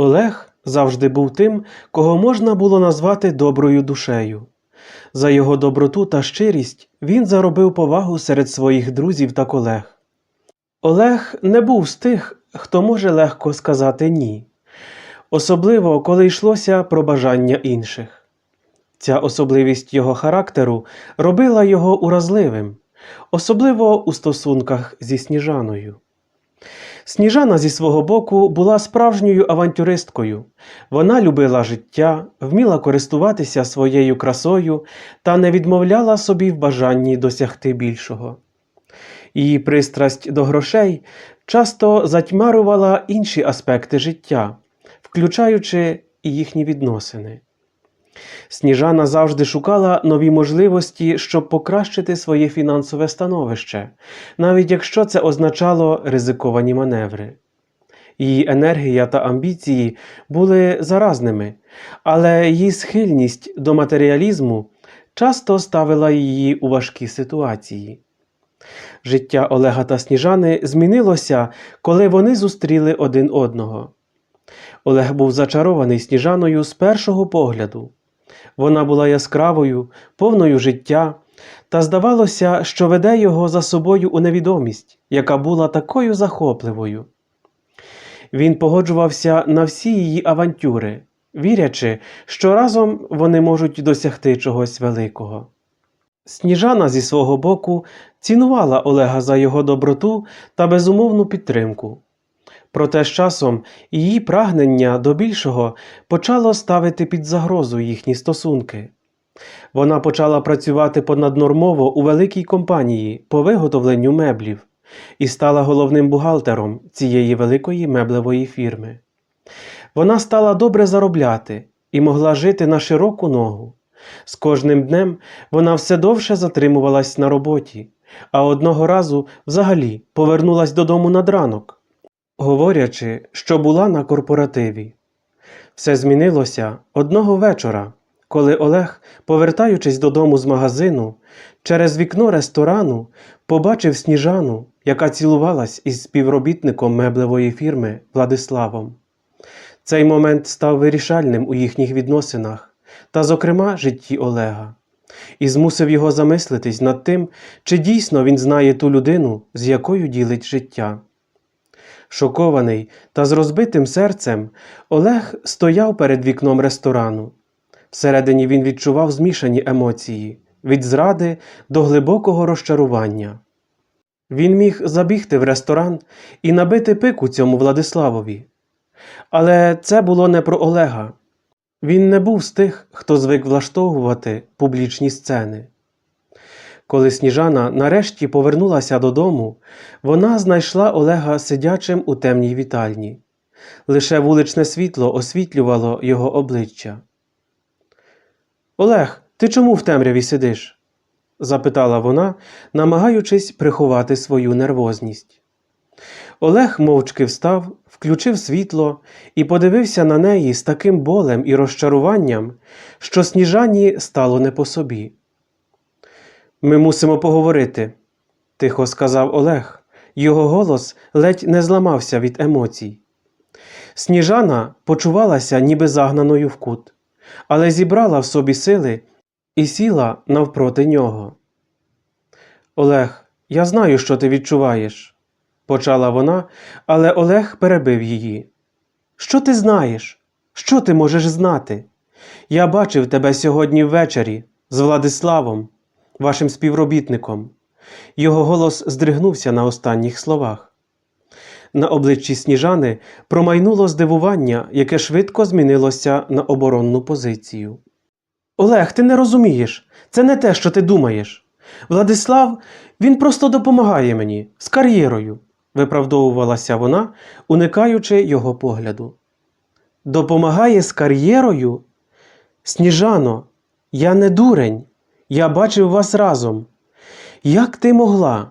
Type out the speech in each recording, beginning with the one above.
Олег завжди був тим, кого можна було назвати доброю душею. За його доброту та щирість він заробив повагу серед своїх друзів та колег. Олег не був з тих, хто може легко сказати ні, особливо коли йшлося про бажання інших. Ця особливість його характеру робила його уразливим, особливо у стосунках зі Сніжаною. Сніжана зі свого боку була справжньою авантюристкою. Вона любила життя, вміла користуватися своєю красою та не відмовляла собі в бажанні досягти більшого. Її пристрасть до грошей часто затьмарювала інші аспекти життя, включаючи і їхні відносини. Сніжана завжди шукала нові можливості, щоб покращити своє фінансове становище, навіть якщо це означало ризиковані маневри. Її енергія та амбіції були заразними, але її схильність до матеріалізму часто ставила її у важкі ситуації. Життя Олега та Сніжани змінилося, коли вони зустріли один одного. Олег був зачарований Сніжаною з першого погляду. Вона була яскравою, повною життя, та здавалося, що веде його за собою у невідомість, яка була такою захопливою. Він погоджувався на всі її авантюри, вірячи, що разом вони можуть досягти чогось великого. Сніжана зі свого боку цінувала Олега за його доброту та безумовну підтримку. Проте з часом її прагнення до більшого почало ставити під загрозу їхні стосунки. Вона почала працювати понаднормово у великій компанії по виготовленню меблів і стала головним бухгалтером цієї великої меблевої фірми. Вона стала добре заробляти і могла жити на широку ногу. З кожним днем вона все довше затримувалась на роботі, а одного разу взагалі повернулась додому над ранок, говорячи, що була на корпоративі. Все змінилося одного вечора, коли Олег, повертаючись додому з магазину, через вікно ресторану побачив сніжану, яка цілувалась із співробітником меблевої фірми Владиславом. Цей момент став вирішальним у їхніх відносинах та, зокрема, житті Олега, і змусив його замислитись над тим, чи дійсно він знає ту людину, з якою ділить життя. Шокований та з розбитим серцем, Олег стояв перед вікном ресторану. Всередині він відчував змішані емоції від зради до глибокого розчарування. Він міг забігти в ресторан і набити пику цьому Владиславові. Але це було не про Олега. Він не був з тих, хто звик влаштовувати публічні сцени. Коли Сніжана нарешті повернулася додому, вона знайшла Олега сидячим у темній вітальні. Лише вуличне світло освітлювало його обличчя. Олег, ти чому в темряві сидиш? запитала вона, намагаючись приховати свою нервозність. Олег мовчки встав, включив світло і подивився на неї з таким болем і розчаруванням, що сніжані стало не по собі. Ми мусимо поговорити, тихо сказав Олег. Його голос ледь не зламався від емоцій. Сніжана почувалася ніби загнаною в кут, але зібрала в собі сили і сіла навпроти нього. Олег, я знаю, що ти відчуваєш, почала вона, але Олег перебив її. Що ти знаєш? Що ти можеш знати? Я бачив тебе сьогодні ввечері з Владиславом, вашим співробітником. Його голос здригнувся на останніх словах. На обличчі сніжани промайнуло здивування, яке швидко змінилося на оборонну позицію. Олег, ти не розумієш, це не те, що ти думаєш. Владислав, він просто допомагає мені з кар'єрою, виправдовувалася вона, уникаючи його погляду. Допомагає з кар'єрою? Сніжано, я не дурень, я бачив вас разом. Як ти могла?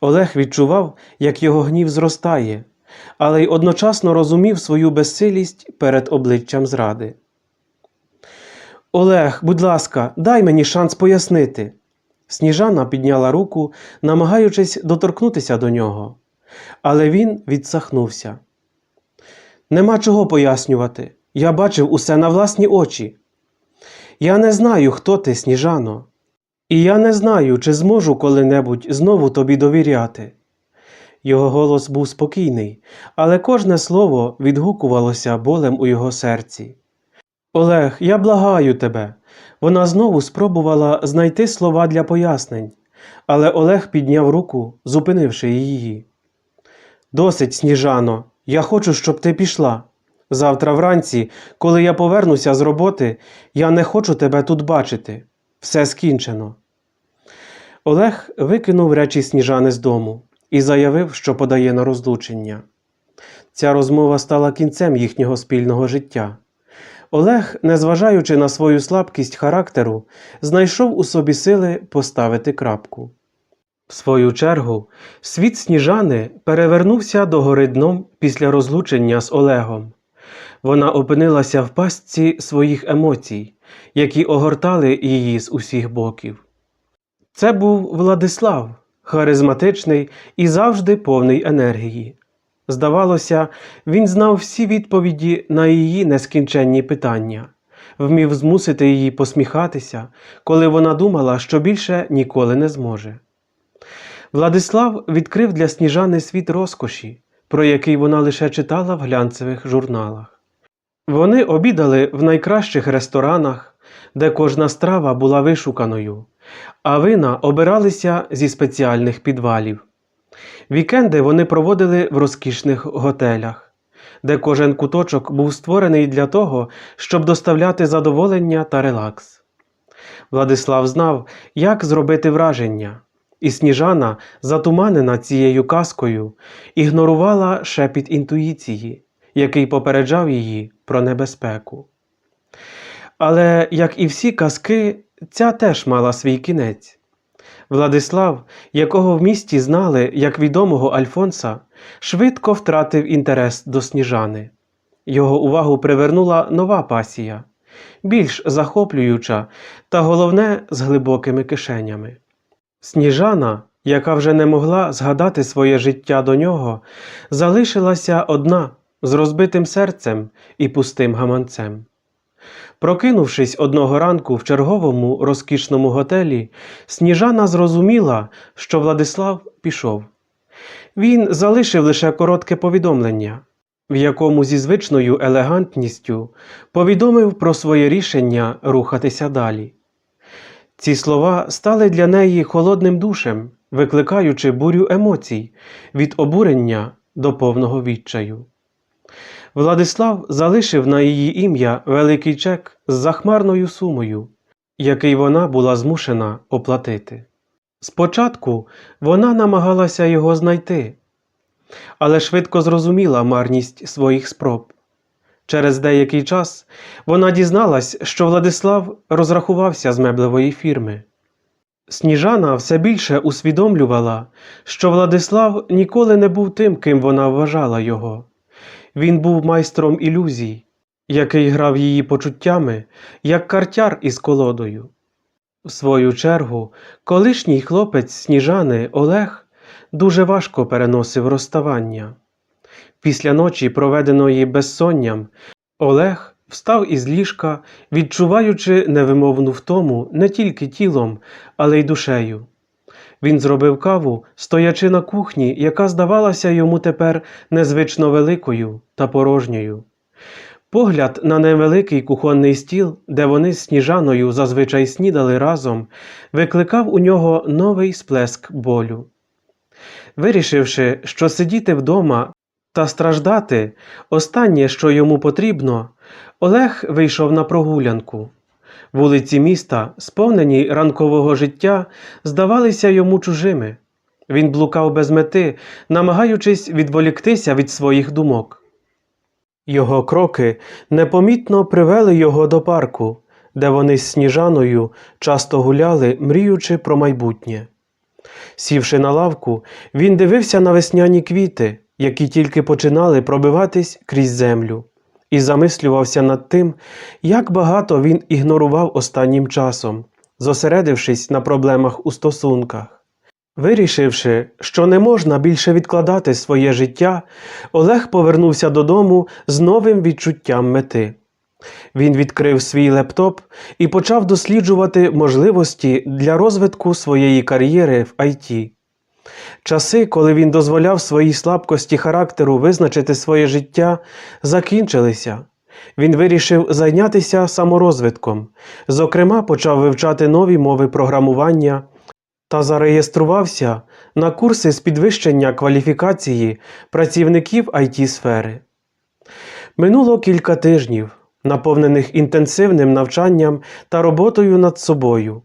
Олег відчував, як його гнів зростає, але й одночасно розумів свою безсилість перед обличчям зради. Олег, будь ласка, дай мені шанс пояснити. Сніжана підняла руку, намагаючись доторкнутися до нього, але він відсахнувся. Нема чого пояснювати. Я бачив усе на власні очі. Я не знаю, хто ти, Сніжано, і я не знаю, чи зможу коли-небудь знову тобі довіряти. Його голос був спокійний, але кожне слово відгукувалося болем у його серці. Олег, я благаю тебе. Вона знову спробувала знайти слова для пояснень, але Олег підняв руку, зупинивши її. Досить, Сніжано, я хочу, щоб ти пішла. Завтра вранці, коли я повернуся з роботи, я не хочу тебе тут бачити. Все скінчено. Олег викинув речі сніжани з дому і заявив, що подає на розлучення. Ця розмова стала кінцем їхнього спільного життя. Олег, незважаючи на свою слабкість характеру, знайшов у собі сили поставити крапку. В свою чергу, світ сніжани перевернувся догори дном після розлучення з Олегом. Вона опинилася в пастці своїх емоцій, які огортали її з усіх боків. Це був Владислав, харизматичний і завжди повний енергії. Здавалося, він знав всі відповіді на її нескінченні питання, вмів змусити її посміхатися, коли вона думала, що більше ніколи не зможе. Владислав відкрив для сніжани світ розкоші, про який вона лише читала в глянцевих журналах. Вони обідали в найкращих ресторанах, де кожна страва була вишуканою, а вина обиралися зі спеціальних підвалів. Вікенди вони проводили в розкішних готелях, де кожен куточок був створений для того, щоб доставляти задоволення та релакс. Владислав знав, як зробити враження, і сніжана, затуманена цією казкою, ігнорувала шепіт інтуїції, який попереджав її про небезпеку. Але, як і всі казки, ця теж мала свій кінець. Владислав, якого в місті знали як відомого Альфонса, швидко втратив інтерес до сніжани. Його увагу привернула нова пасія, більш захоплююча та головне з глибокими кишенями. Сніжана, яка вже не могла згадати своє життя до нього, залишилася одна з розбитим серцем і пустим гаманцем. Прокинувшись одного ранку в черговому розкішному готелі, Сніжана зрозуміла, що Владислав пішов. Він залишив лише коротке повідомлення, в якому зі звичною елегантністю повідомив про своє рішення рухатися далі. Ці слова стали для неї холодним душем, викликаючи бурю емоцій від обурення до повного відчаю. Владислав залишив на її ім'я великий чек з захмарною сумою, який вона була змушена оплатити. Спочатку вона намагалася його знайти, але швидко зрозуміла марність своїх спроб. Через деякий час вона дізналась, що Владислав розрахувався з меблевої фірми. Сніжана все більше усвідомлювала, що Владислав ніколи не був тим, ким вона вважала його. Він був майстром ілюзій, який грав її почуттями, як картяр із колодою. В свою чергу, колишній хлопець сніжани Олег дуже важко переносив розставання. Після ночі, проведеної безсонням, Олег встав із ліжка, відчуваючи невимовну втому не тільки тілом, але й душею. Він зробив каву, стоячи на кухні, яка здавалася йому тепер незвично великою та порожньою. Погляд на невеликий кухонний стіл, де вони з сніжаною зазвичай снідали разом, викликав у нього новий сплеск болю. Вирішивши, що сидіти вдома та страждати останнє, що йому потрібно, Олег вийшов на прогулянку. Вулиці міста, сповнені ранкового життя, здавалися йому чужими. Він блукав без мети, намагаючись відволіктися від своїх думок. Його кроки непомітно привели його до парку, де вони з сніжаною часто гуляли, мріючи про майбутнє. Сівши на лавку, він дивився на весняні квіти, які тільки починали пробиватись крізь землю, і замислювався над тим, як багато він ігнорував останнім часом, зосередившись на проблемах у стосунках. Вирішивши, що не можна більше відкладати своє життя, Олег повернувся додому з новим відчуттям мети. Він відкрив свій лептоп і почав досліджувати можливості для розвитку своєї кар'єри в IT. Часи, коли він дозволяв своїй слабкості характеру визначити своє життя, закінчилися. Він вирішив зайнятися саморозвитком, зокрема, почав вивчати нові мови програмування та зареєструвався на курси з підвищення кваліфікації працівників it сфери. Минуло кілька тижнів, наповнених інтенсивним навчанням та роботою над собою.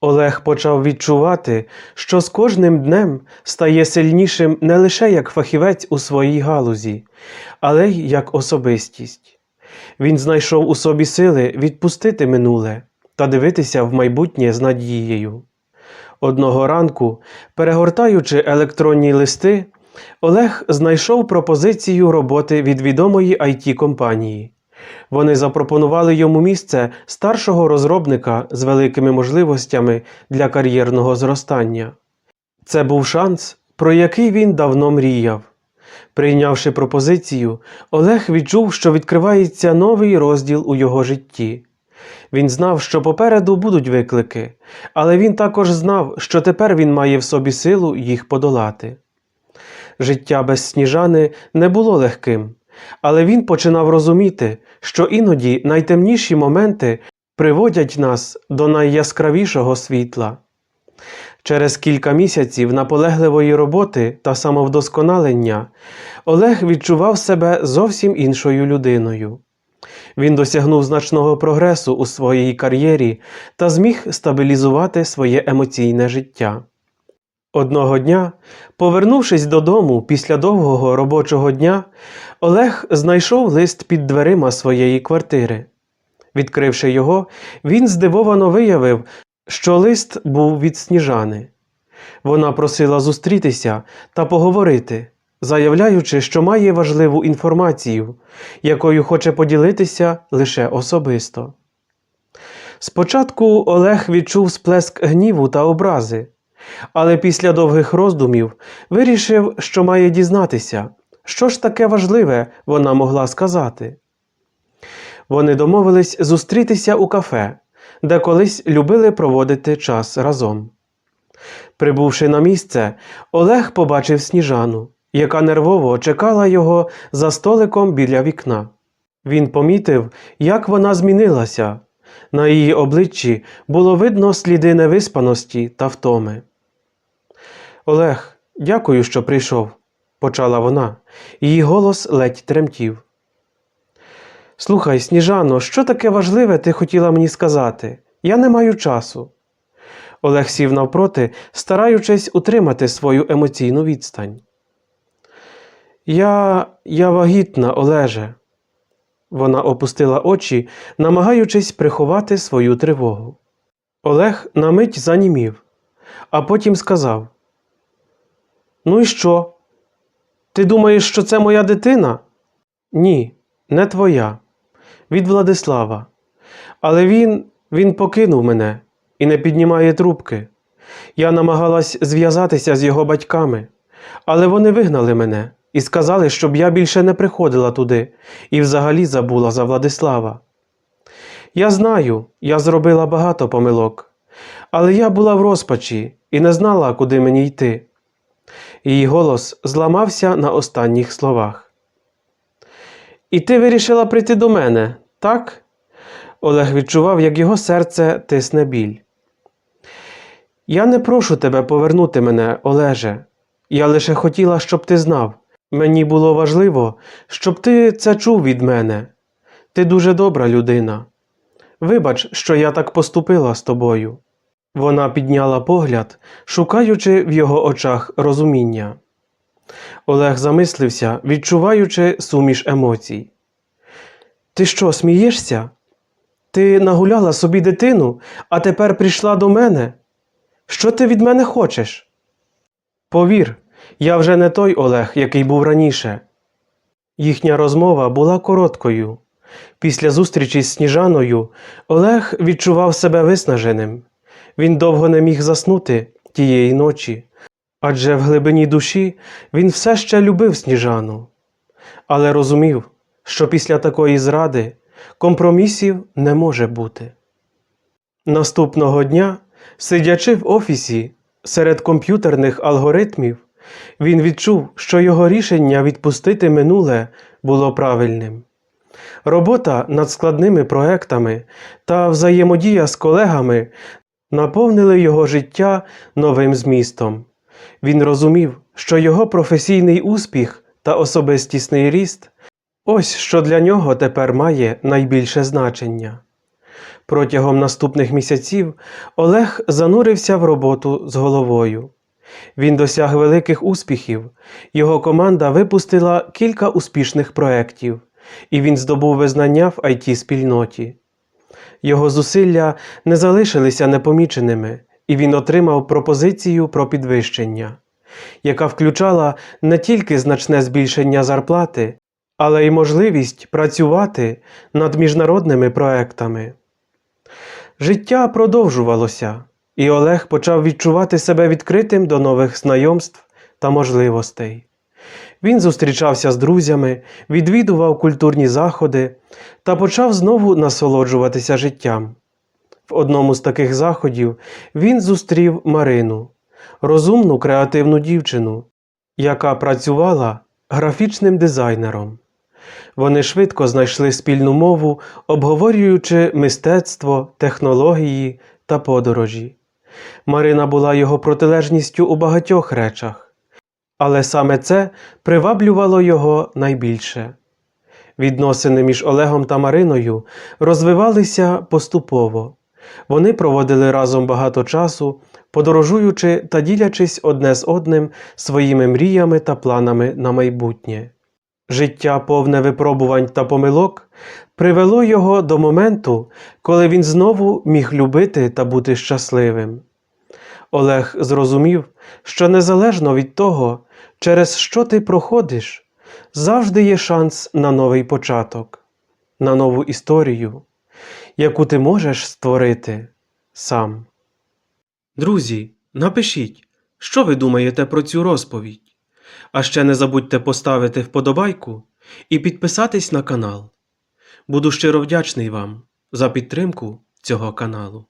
Олег почав відчувати, що з кожним днем стає сильнішим не лише як фахівець у своїй галузі, але й як особистість. Він знайшов у собі сили відпустити минуле та дивитися в майбутнє з надією. Одного ранку, перегортаючи електронні листи, Олег знайшов пропозицію роботи від відомої it компанії. Вони запропонували йому місце старшого розробника з великими можливостями для кар'єрного зростання. Це був шанс, про який він давно мріяв. Прийнявши пропозицію, Олег відчув, що відкривається новий розділ у його житті. Він знав, що попереду будуть виклики, але він також знав, що тепер він має в собі силу їх подолати. Життя без сніжани не було легким, але він починав розуміти, що іноді найтемніші моменти приводять нас до найяскравішого світла. Через кілька місяців наполегливої роботи та самовдосконалення Олег відчував себе зовсім іншою людиною. Він досягнув значного прогресу у своїй кар'єрі та зміг стабілізувати своє емоційне життя. Одного дня, повернувшись додому після довгого робочого дня, Олег знайшов лист під дверима своєї квартири. Відкривши його, він здивовано виявив, що лист був від сніжани. Вона просила зустрітися та поговорити, заявляючи, що має важливу інформацію, якою хоче поділитися лише особисто. Спочатку Олег відчув сплеск гніву та образи, але після довгих роздумів вирішив, що має дізнатися, що ж таке важливе вона могла сказати. Вони домовились зустрітися у кафе, де колись любили проводити час разом. Прибувши на місце, Олег побачив сніжану, яка нервово чекала його за столиком біля вікна. Він помітив, як вона змінилася. На її обличчі було видно сліди невиспаності та втоми. Олег, дякую, що прийшов, почала вона, її голос ледь тремтів. Слухай, Сніжано, що таке важливе ти хотіла мені сказати? Я не маю часу. Олег сів навпроти, стараючись утримати свою емоційну відстань. Я я вагітна, Олеже. Вона опустила очі, намагаючись приховати свою тривогу. Олег на мить занімів, а потім сказав: Ну і що? Ти думаєш, що це моя дитина? Ні, не твоя. Від Владислава. Але він, він покинув мене і не піднімає трубки. Я намагалась зв'язатися з його батьками, але вони вигнали мене і сказали, щоб я більше не приходила туди і взагалі забула за Владислава. Я знаю, я зробила багато помилок, але я була в розпачі і не знала, куди мені йти. Її голос зламався на останніх словах. І ти вирішила прийти до мене, так? Олег відчував, як його серце тисне біль. Я не прошу тебе повернути мене, Олеже. Я лише хотіла, щоб ти знав. Мені було важливо, щоб ти це чув від мене. Ти дуже добра людина. Вибач, що я так поступила з тобою. Вона підняла погляд, шукаючи в його очах розуміння. Олег замислився, відчуваючи суміш емоцій. Ти що, смієшся? Ти нагуляла собі дитину, а тепер прийшла до мене? Що ти від мене хочеш? Повір, я вже не той Олег, який був раніше. Їхня розмова була короткою. Після зустрічі з Сніжаною Олег відчував себе виснаженим. Він довго не міг заснути, тієї ночі, адже в глибині душі він все ще любив сніжану, але розумів, що після такої зради компромісів не може бути. Наступного дня, сидячи в офісі серед комп'ютерних алгоритмів, він відчув, що його рішення відпустити минуле було правильним. Робота над складними проектами та взаємодія з колегами наповнили його життя новим змістом. Він розумів, що його професійний успіх та особистісний ріст ось що для нього тепер має найбільше значення. Протягом наступних місяців Олег занурився в роботу з головою. Він досяг великих успіхів, його команда випустила кілька успішних проєктів, і він здобув визнання в it спільноті. Його зусилля не залишилися непоміченими, і він отримав пропозицію про підвищення, яка включала не тільки значне збільшення зарплати, але й можливість працювати над міжнародними проектами. Життя продовжувалося, і Олег почав відчувати себе відкритим до нових знайомств та можливостей. Він зустрічався з друзями, відвідував культурні заходи та почав знову насолоджуватися життям. В одному з таких заходів він зустрів Марину, розумну креативну дівчину, яка працювала графічним дизайнером. Вони швидко знайшли спільну мову, обговорюючи мистецтво, технології та подорожі. Марина була його протилежністю у багатьох речах, але саме це приваблювало його найбільше. Відносини між Олегом та Мариною розвивалися поступово. Вони проводили разом багато часу, подорожуючи та ділячись одне з одним своїми мріями та планами на майбутнє. Життя, повне випробувань та помилок, привело його до моменту, коли він знову міг любити та бути щасливим. Олег зрозумів, що незалежно від того, через що ти проходиш, завжди є шанс на новий початок, на нову історію, яку ти можеш створити сам. Друзі, напишіть, що ви думаєте про цю розповідь. А ще не забудьте поставити вподобайку і підписатись на канал. Буду щиро вдячний вам за підтримку цього каналу.